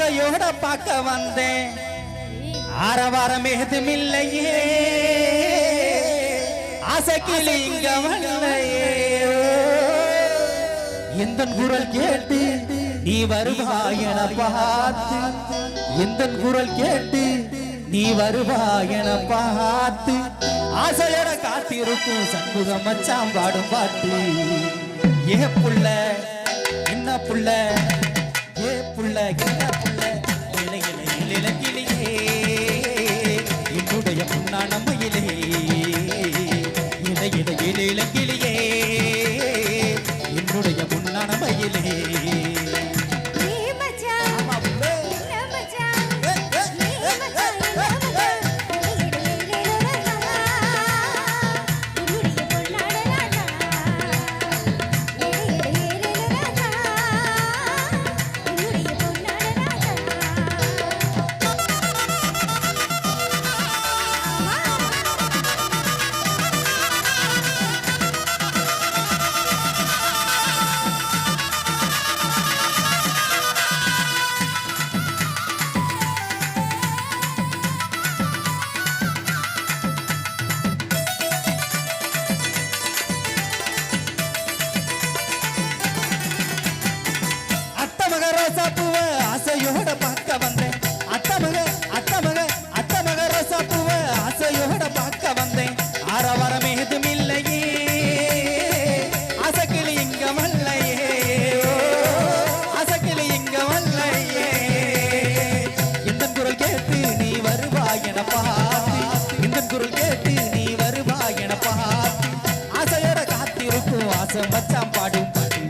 ஆசையோட பார்க்க வந்தேன். ஆரவாரம் ஏதும் இல்லையே. ஆசைக்கிளி இங்க வல்லையே எந்த குரல் கேட்டு நீ வருவாய் என பார்த்து எந்த குரல் கேட்டு நீ வருவாய் என பார்த்து ஆசையோட காத்திருக்கும் சண்முக மச்சாம் பாடும் பாட்டு. ஏ புள்ள என்ன புள்ள ஏ புள்ள என்ன விளக்கில் மாசம் மச்சான் பாடும் பாட்டு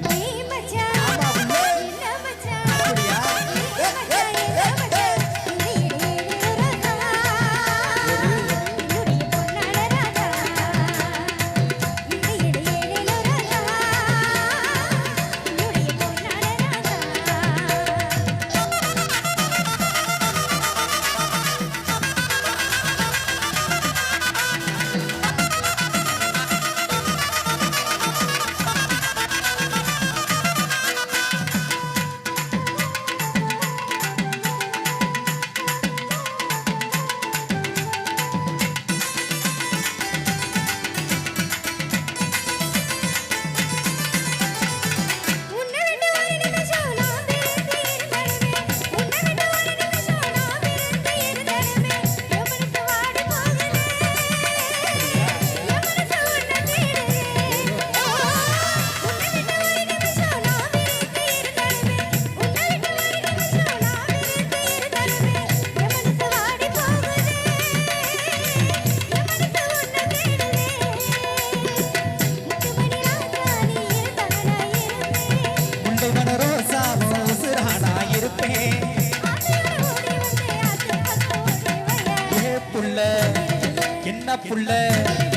fulé